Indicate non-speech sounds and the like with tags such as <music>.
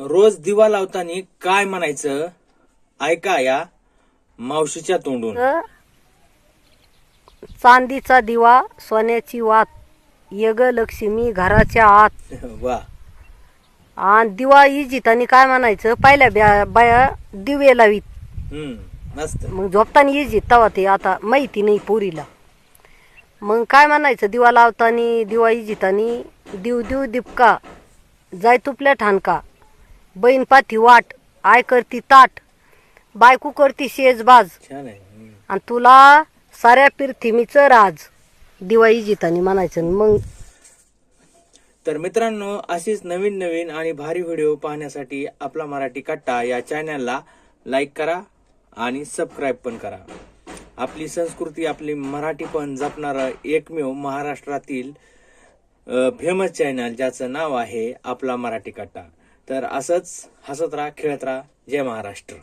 रोज दिवा लावताना काय म्हणायचं? ऐका या मावशीच्या तोंडून. चांदीचा दिवा सोन्याची वात यग लक्ष्मी घराच्या आत. <laughs> वा. आणि दिवा इजितानी काय म्हणायचं? पहिल्या ब्या बाया दिवे लावीत. हम्म मस्त. मग झोपताना इजित तवा ते आता माहिती नाही पोरीला. मग काय म्हणायचं? दिवा लावतानी दिवा इजितानी दिव दिव दिपका जाय तुपल्या ठाणका. बहीण पाठी वाट आय करती ताट बायको करती शेजबाज. छान आहे. हम्म. आणि तुला साऱ्या पृथ्वीचं राज. दिवाळी जितानी म्हणायचं मग तर मित्रांनो अशीच नवीन नवीन आणि भारी व्हिडिओ पाहण्यासाठी आपला मराठी कट्टा या चॅनलला लाईक करा आणि सबस्क्राईब पण करा. आपली संस्कृती आपली मराठी पण जपणारं एकमेव महाराष्ट्रातील फेमस चॅनल ज्याचं नाव आहे आपला मराठी कट्टा. तर असंच हसत राहा खेळत राहा. जय महाराष्ट्र.